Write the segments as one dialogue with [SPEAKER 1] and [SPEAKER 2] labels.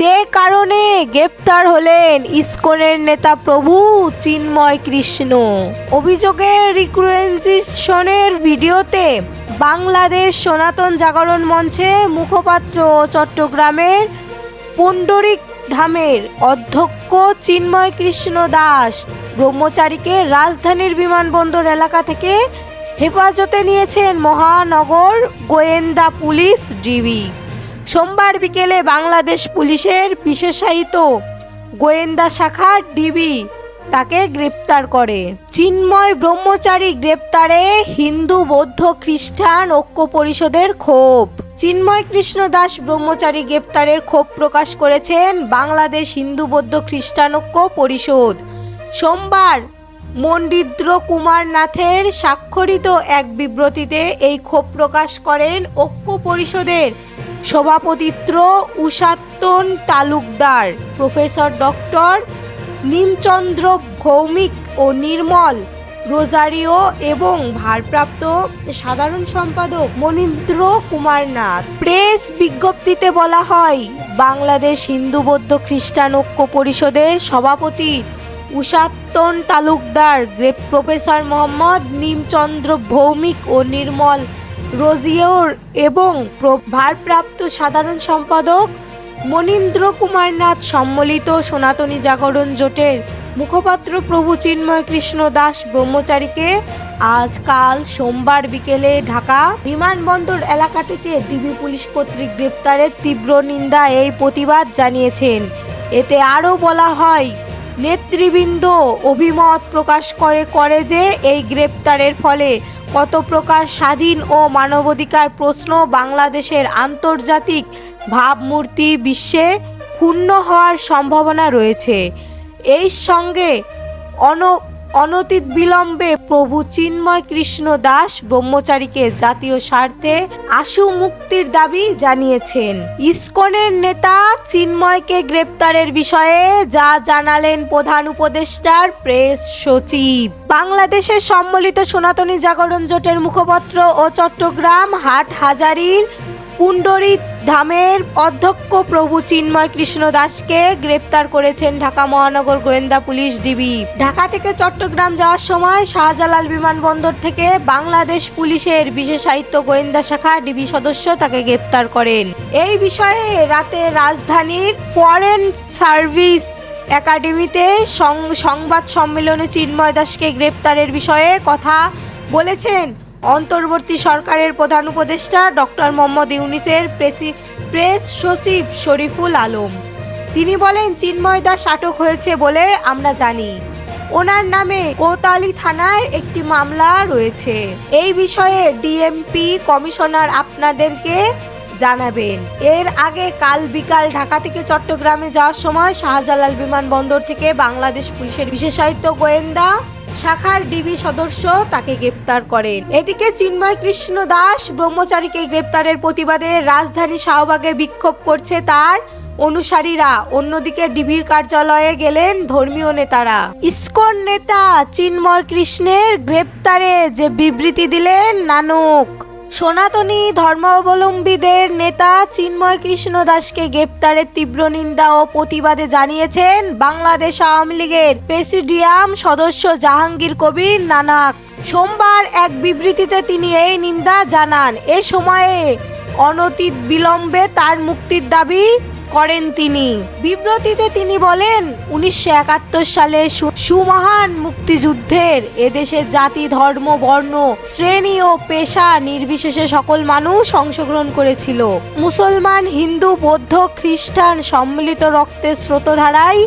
[SPEAKER 1] যে কারণে গ্রেপ্তার হলেন ইসকনের নেতা প্রভু চিন্ময় কৃষ্ণ। অভিযোগের রিক্রুয়েন্সিশনের ভিডিওতে বাংলাদেশ সনাতন জাগরণ মঞ্চে মুখপাত্র চট্টগ্রামের পুণ্ডরিক ধামের অধ্যক্ষ চিন্ময় কৃষ্ণ দাস ব্রহ্মচারীকে রাজধানীর বিমানবন্দর এলাকা থেকে হেফাজতে নিয়েছেন মহানগর গোয়েন্দা পুলিশ ডিবি। সোমবার বিকেলে বাংলাদেশ পুলিশের বিশেষায়িত গোয়েন্দা শাখা ডিবি তাকে গ্রেপ্তার করে। চিন্ময় ব্রহ্মচারী গ্রেপ্তারে হিন্দু, বৌদ্ধ, খ্রিস্টান ঐক্য পরিষদের ক্ষোভ। চিন্ময় কৃষ্ণ দাস ব্রহ্মচারী গ্রেপ্তারের ক্ষোভ প্রকাশ করেছেন বাংলাদেশ হিন্দু, বৌদ্ধ, খ্রিস্টান ঐক্য পরিষদ। সোমবার মন্ডিদ্র কুমার নাথের স্বাক্ষরিত এক বিবৃতিতে এই ক্ষোভ প্রকাশ করেন ঐক্য পরিষদের সভাপতিত্ব উষাত্তন তালুকদার, প্রফেসর ডক্টর নিমচন্দ্র ভৌমিক ও নির্মল রোজারিও এবং ভারপ্রাপ্ত সাধারণ সম্পাদক মনীন্দ্র কুমার নাথ। প্রেস বিজ্ঞপ্তিতে বলা হয়, বাংলাদেশ হিন্দু বৌদ্ধ খ্রিস্টান ঐক্য পরিষদের সভাপতি উষাত্তন তালুকদার, গ্রেপ প্রফেসর মোহাম্মদ নিমচন্দ্র ভৌমিক ও নির্মল রোজিওর এবং প্র- ভারপ্রাপ্ত সাধারণ সম্পাদক মনীন্দ্র কুমার নাথ সম্মিলিত সনাতনী জাগরণ জোটের মুখপাত্র প্রভু চিন্ময় কৃষ্ণ দাস ব্রহ্মচারীকে আজ কাল সোমবার বিকেলে ঢাকা বিমানবন্দর এলাকা থেকে ডিবি পুলিশ কর্তৃক গ্রেপ্তারের তীব্র নিন্দা এই প্রতিবাদ জানিয়েছেন। এতে আরও বলা হয়, নেতৃবৃন্দ অভিমত প্রকাশ করে করে যে এই গ্রেপ্তারের ফলে কত প্রকার স্বাধীন ও মানবাধিকার প্রশ্ন বাংলাদেশের আন্তর্জাতিক ভাবমূর্তি বিশ্বে ক্ষুণ্ণ হওয়ার সম্ভাবনা রয়েছে। এই সঙ্গে অন অনতিত বিলম্বে প্রভু চিন্ময় কৃষ্ণ দাস ব্রহ্মচারীকে জাতীয় স্বার্থে আশু মুক্তির দাবি জানিয়েছেন। ইসকনের নেতা চিন্ময়কে গ্রেপ্তারের বিষয়ে যা জানালেন প্রধান উপদেষ্টার প্রেস সচিব। বাংলাদেশের সম্মিলিত সনাতনী জাগরণ জোটের মুখপাত্র ও চট্টগ্রাম হাট হাজারির পুণ্ডরী ধামের অধ্যক্ষ প্রভু চিন্ময় কৃষ্ণ দাসকে গ্রেপ্তার করেছেন ঢাকা মহানগর গোয়েন্দা পুলিশ ডিবি। ঢাকা থেকে চট্টগ্রাম যাওয়ার সময় শাহজালাল বিমানবন্দর থেকে বাংলাদেশ পুলিশের বিশেষায়িত গোয়েন্দা শাখা ডিবি সদস্য তাকে গ্রেপ্তার করেন। এই বিষয়ে রাতে রাজধানীর ফরেন সার্ভিস একাডেমিতে সংবাদ সম্মেলনে চিন্ময় দাসকে গ্রেপ্তারের বিষয়ে কথা বলেছেন অন্তর্বর্তী সরকারের প্রধান উপদেষ্টা ডক্টর মোহাম্মদ ইউনিসের প্রেসি প্রেস সচিব শরীফুল আলম। তিনি বলেন চিন্ময় দাস আটক হয়েছে বলে আমরা জানি। ওনার নামে কোতালি থানার একটি মামলা রয়েছে। এই বিষয়ে ডিএমপি কমিশনার আপনাদেরকে জানাবেন। এর আগে কাল বিকাল ঢাকা থেকে চট্টগ্রামে যাওয়ার সময় শাহজালাল বিমানবন্দর থেকে বাংলাদেশ পুলিশের বিশেষায়িত গোয়েন্দা শাখার ডিবি সদস্য তাকে গ্রেপ্তার করেন। এদিকে চিন্ময় কৃষ্ণ দাস ব্রহ্মচারীকে গ্রেপ্তারের প্রতিবাদে রাজধানী শাহবাগে বিক্ষোভ করছে তার অনুসারীরা। অন্যদিকে ডিবির কার্যালয়ে গেলেন ধর্মীয় নেতারা। ইস্কন নেতা চিন্ময় কৃষ্ণের গ্রেপ্তারে যে বিবৃতি দিলেন নানক। সনাতনী ধর্মাবলম্বীদের নেতা চিন্ময় কৃষ্ণ দাসকে গ্রেপ্তারের তীব্র নিন্দা ও প্রতিবাদে জানিয়েছেন বাংলাদেশ আওয়ামী লীগের প্রেসিডিয়াম সদস্য জাহাঙ্গীর কবির নানাক। সোমবার এক বিবৃতিতে তিনি এই নিন্দা জানান। এ সময়ে অনতি বিলম্বে তার মুক্তির দাবি করেন তিনি। বিবৃতিতে তিনি বলেন, উনিশশো একাত্তর সালে সুমহান মুক্তিযুদ্ধের এদেশে জাতি, ধর্ম, বর্ণ, শ্রেণি ও পেশা নির্বিশেষে সকল মানুষ অংশগ্রহণ করেছিল। মুসলমান, হিন্দু, বৌদ্ধ, খ্রিস্টান সম্মিলিত রক্তের স্রোতধারায়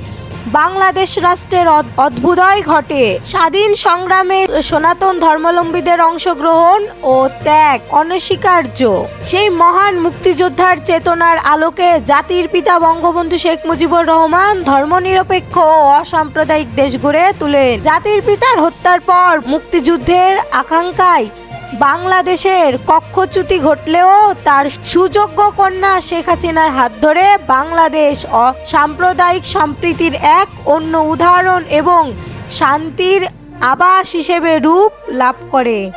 [SPEAKER 1] বাংলাদেশ রাষ্ট্রের অদ- অদ্ভুদয় ঘটে। স্বাধীন সংগ্রামে সনাতন ধর্মাবলম্বীদের অংশগ্রহণ ও ত্যাগ অনস্বীকার্য। সেই মহান মুক্তিযোদ্ধার চেতনার আলোকে জাতির পিতা বঙ্গবন্ধু শেখ মুজিবুর রহমান ধর্মনিরপেক্ষ ও অসাম্প্রদায়িক দেশ গড়ে তুলেন। জাতির পিতার হত্যার পর মুক্তিযুদ্ধের আকাঙ্ক্ষায় বাংলাদেশের কক্ষচ্যুতি ঘটলেও তার সুযোগ্য কন্যা শেখ হাসিনার হাত ধরে বাংলাদেশ সাম্প্রদায়িক সম্প্রীতির এক অন্য উদাহরণ এবং শান্তির আবাস হিসেবে রূপ লাভ করে।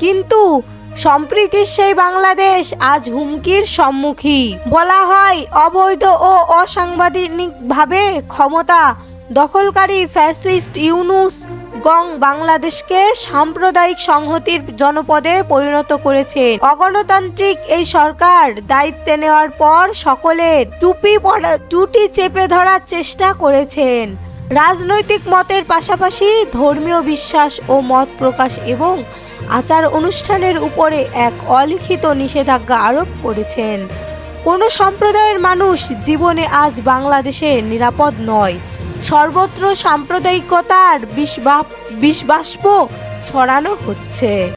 [SPEAKER 1] কিন্তু সম্প্রীতির সেই বাংলাদেশ আজ হুমকির সম্মুখী। বলা হয়, অবৈধ ও অসাংবিধানিকভাবে ক্ষমতা দখলকারী ফ্যাসিস্ট ইউনুস গং বাংলাদেশকে সাম্প্রদায়িক সংহতির জনপদে পরিণত করেছে। অগণতান্ত্রিক এই সরকার দায়িত্বে নেওয়ার পর সকলের টুপি পড়া টুটি চেপে ধরার চেষ্টা করেছেন। রাজনৈতিক মতের পাশাপাশি ধর্মীয় বিশ্বাস ও মত প্রকাশ এবং আচার অনুষ্ঠানের উপরে এক অলিখিত নিষেধাজ্ঞা আরোপ করেছেন। কোনো সম্প্রদায়ের মানুষ জীবনে আজ বাংলাদেশে নিরাপদ নয়। সর্বত্র সাম্প্রদায়িকতার বিষবাষ্প ছড়ানো হচ্ছে।